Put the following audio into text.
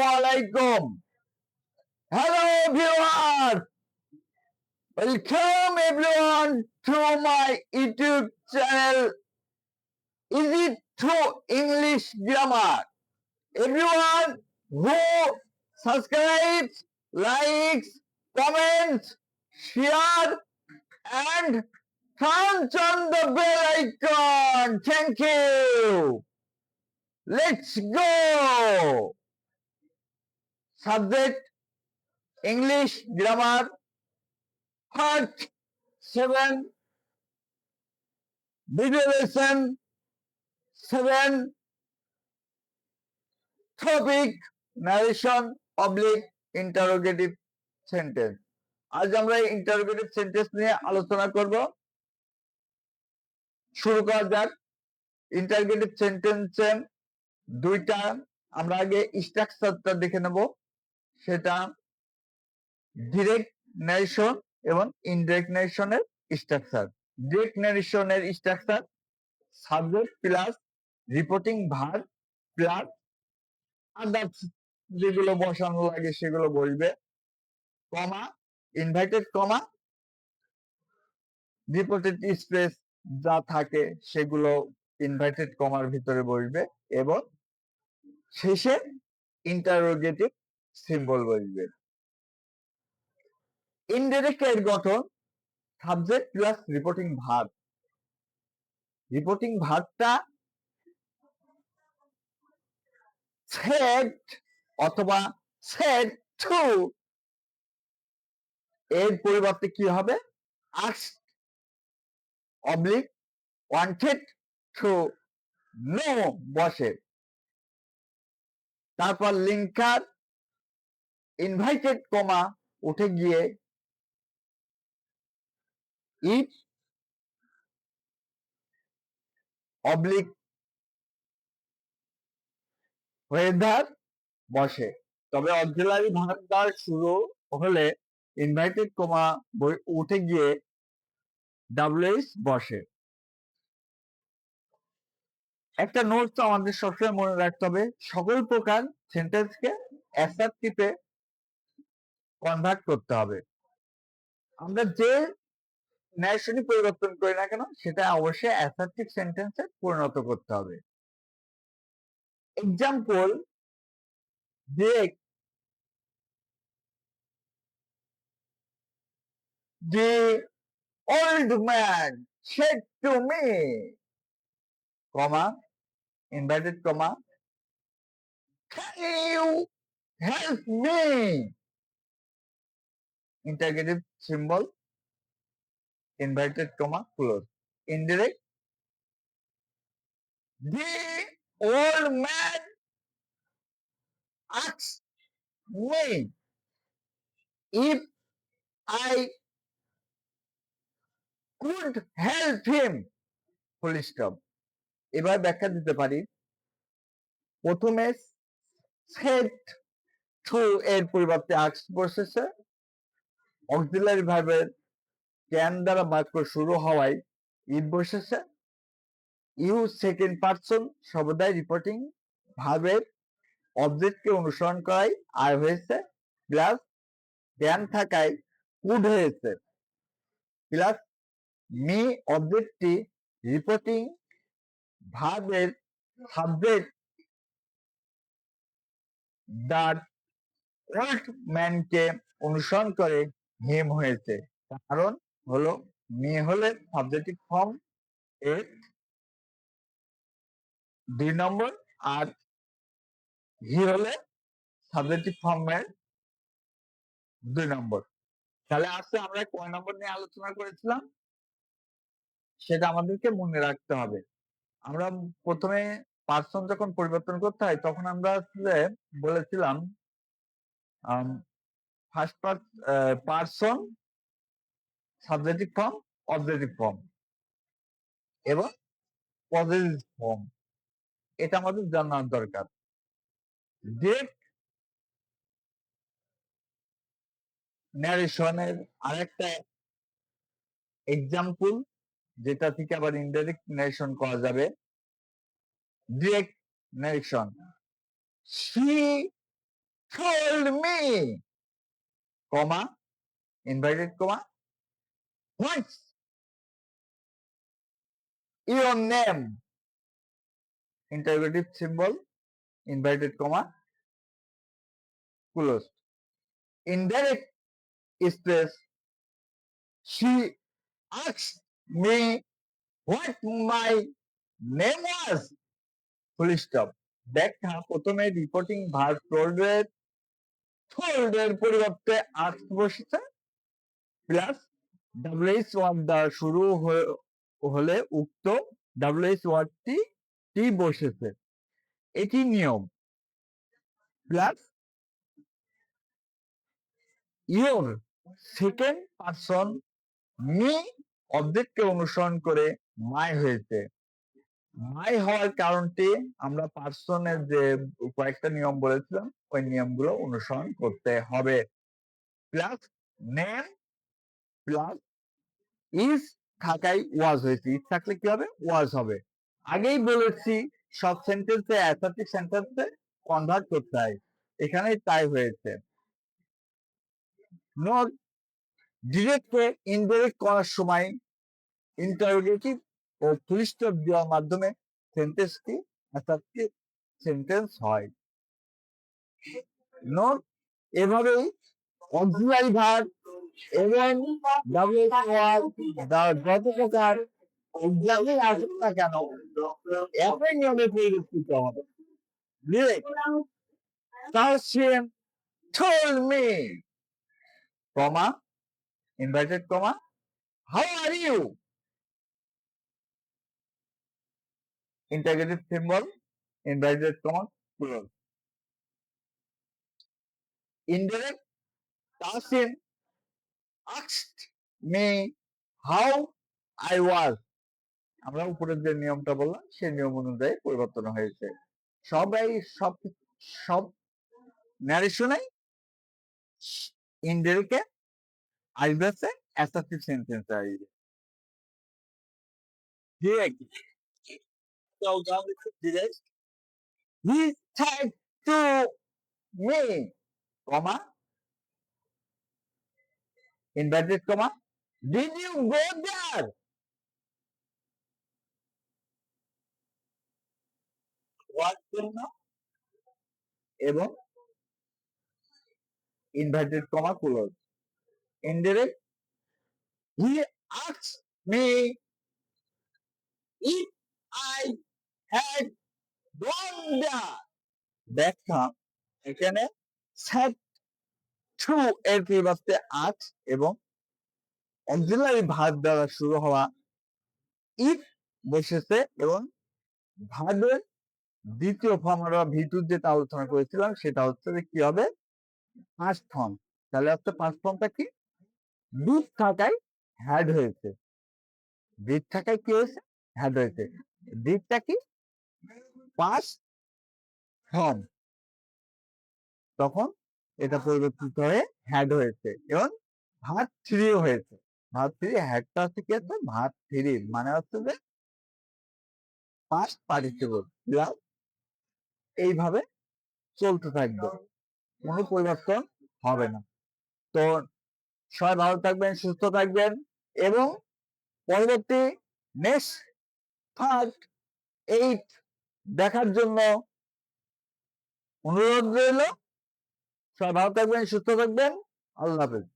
Alaikum. Hello viewers. Welcome everyone to my YouTube channel. Is it to English grammar? Everyone who subscribes, likes, comments, share and turns on the bell icon. Thank you. Let's go. Subject English grammar part 7 video lesson 7 topic narration oblique interrogative sentence আজ আমরা interrogative sentence নিয়ে আলোচনা করব শুরু করা যাক interrogative সেন্টেন্সে দুইটা আমরা আগে স্ট্রাকচারটা দেখে নেব। সেটা ডিরেক্ট ন্যারেশন এবং ইনডিরেক্ট ন্যারেশনের structure direct ন্যারেশনের structure subject plus reporting verb plus others যেগুলো বসানো লাগে সেগুলো বসবে। Comma inverted comma reported speech যা থাকে সেগুলো ইনভাইটেড কমার ভিতরে বসবে এবং শেষে ইন্টারোগেটিভ সিম্বল বসবে ইনডিরেক্ট এর গঠন subject plus reporting verb reporting ভার্বটা said অথবা সেট টু এর পরিবর্তে কি হবে? Ask oblique wanted to know বসে। তারপর লিঙ্কার ইনভাইটেড কমা উঠে গিয়ে ইট অবলিক ওয়েদার বসে। তবে অক্সিলারি ভাগ শুরু হলে ইনভাইটেড কমা উঠে গিয়ে ডাব্লিউএস বসে। একটা নোট তো আমাদের সবসময় মনে রাখতে হবে। সকল প্রকার সেন্টেন্সকে অ্যাসার্টিভে কনভার্ট করতে হবে। আমরা যে ন্যাশনই পরিবর্তন করি না কেন, সেটা অবশ্যই অ্যাসার্টিভ সেন্টেন্সে পরিণত করতে হবে। Example direct the old man said to me, comma inverted comma can you help me interrogative symbol inverted comma close indirect the old man asked me if I could help him. Full stop. এবার ব্যাখ্যা দিতে পারি। প্রথমে set to এর পরিবর্তে আক্স বসেছে। Auxiliary ভার্বের can দ্বারা বাক্য শুরু হওয়ায় ইট বসেছে। ইউ সেকেন্ড পার্সন সর্বদাই রিপোর্টিং ভার্বের অবজেক্টকে অনুসরণ করাই আর হয়েছে। প্লাস জ্ঞান থাকায় কুড হয়েছে। প্লাস মি অবজেক্টটি রিপোর্টিং ভার্বের সাবজেক্ট দ্যাট ওল্ড ম্যানকে অনুসরণ করে হিম হয়েছে। কারণ হলো মেয়ে হলে সাবজেক্টিভ ফর্ম এর দুই নম্বর আর হি হলে সাবজেক্টিভ ফর্মের দুই নম্বর। তাহলে আজকে আমরা কয় নম্বর নিয়ে আলোচনা করেছিলাম? সেটা আমাদেরকে মনে রাখতে হবে। আমরা প্রথমে পার্সন যখন পরিবর্তন করতে হয়, তখন আমরা আসলে বলেছিলাম first person subjective form objective form এবং পজিটিভ ফর্ম এটা আমাদের জানার দরকার। ডিরেক্ট ন্যারেশনের আরেকটা এক্সাম্পল যেটা থেকে আবার ইনডাইরেক্ট ন্যারেশন করা যাবে direct narration. She told me, comma, inverted comma, what's your name? Interrogative symbol, inverted comma, closed. Indirect space, she asked me, what my name was. Full stop দেখা প্রথমে reporting verb টোল্ডের টোল্ডের পরিবর্তে ask বসেছে plus WS word শুরু হয়ে- হলে উক্ত WS ওয়ার্ডটি টি বসেছে। এটি নিয়ম। Plus your second person me অবজেক্টকে অনুসরণ করে মাই হয়েছে। মাই হওয়ার কারণটি আমরা পার্সনের যে কয়েকটা নিয়ম বলেছিলাম, ওই নিয়মগুলো অনুসরণ করতে হবে। প্লাস নেম প্লাস ইজ থাকাই ওয়াজ হয়েছে। ইজ থাকলে কি হবে? ওয়াজ হবে। আগেই বলেছি, সব সেন্টেন্সে, অ্যাসার্টিভ সেন্টেন্সে কনভার্ট করতে হয়। এখানে তাই হয়েছে। নোট ডিরেক্টকে ইনডিরেক্ট করার সময় ইন্টারোগেটিভ ও ফুল স্টপ দেওয়ার মাধ্যমে সেন্টেন্সটি অ্যাসার্টিভ সেন্টেন্স হয় নোট এভাবেই অক্সিলারি ভার্ব এবং যত প্রকার এক্সামে আসুক না কেন একই নিয়মে পরিবর্তিত হবে Direct. Tarshian told me, comma, inverted? Interrogative symbol, in inverted comma, close. Indirect, Tarshian asked me how I was. আমরা উপরের যে নিয়মটা বললাম সেই নিয়ম অনুযায়ী পরিবর্তন হয়েছে সবাই সব সব ন্যারেশনে ইনডাইরেক্টে আসবে অ্যাসার্টিভ সেন্টেন্স আসবে now we could direct. He said to me, comma, inverted comma, did you go there? What জন্য এবং inverted comma close indirect he ask me if I gone there ব্যাখ্যা এখানে স্যাড টু এর পরিবর্তে আজ এবং auxiliary verb দ্বারা শুরু হওয়া ইফ বসেছে এবং ভার্বের দ্বিতীয় ফর্ম আমরা ভিতুর যেটা আলোচনা করেছিলাম, সেটা হচ্ছে কি হবে? ফার্স্ট ফর্ম তাহলে হচ্ছে ফার্স্ট ফর্মটা কি? দুধ থাকায় হ্যাড হয়েছে। দিক থাকায় কি হয়েছে? হ্যাড হয়েছে। দিকটা কি? পাস ফর্ম তখন এটা পরিবর্তিত হয়ে হ্যাড হয়েছে এবং ভাত থ্রি হয়েছে। ভাত থ্রি হ্যাডটা হচ্ছে কি হচ্ছে ভাত থ্রি মানে হচ্ছে যে পাস্ট পার্টিসিপল প্লাস এইভাবে চলতে থাকবে। কোনো পরিবর্তন হবে না। তো সবাই ভালো থাকবেন সুস্থ থাকবেন এবং পরবর্তী নেক্সট ফার্স্ট এইট দেখার জন্য অনুরোধ রইল। সবাই ভালো থাকবেন সুস্থ থাকবেন। আল্লাহ হাফেজ।